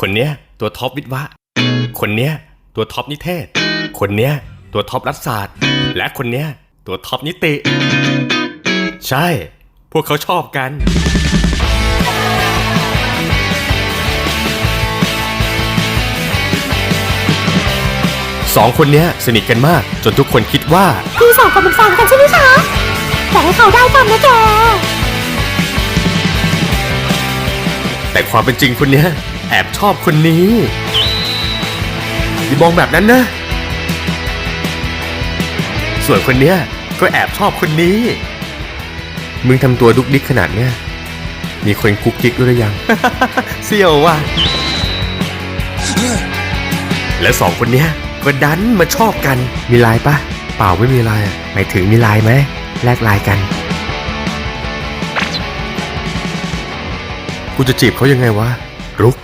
คนเนี้ยตัวท็อปวิทย์วะ คนเนี้ยตัวท็อปนิเทศ คนเนี้ยตัวท็อปรัฐศาสตร์ และคนเนี้ยตัวท็อปนิติ ใช่ พวกเขาชอบกัน สองคนเนี้ยสนิทกันมาก จนทุกคนคิดว่า พี่สองคนเป็นแฟนกันใช่ไหมคะอยากให้เขาได้กันนะแกแต่ความเป็นจริงคนเนี้ย แอบชอบคนนี้อย่ามองแบบนั้นนะ ส่วนคนเนี้ยก็แอบชอบคนนี้ มึงทำตัวดุกดิกขนาดเนี้ย มีคนคุกกิ๊กด้วยหรือยัง เสี่ยวว่ะ และสองคนเนี้ยก็ดันมาชอบกัน มีไลน์ปะเปล่าไม่มีไลน์อะหมายถึงมีไลน์ไหมแลกไลน์กัน กูจะจีบเขายังไงวะ รุก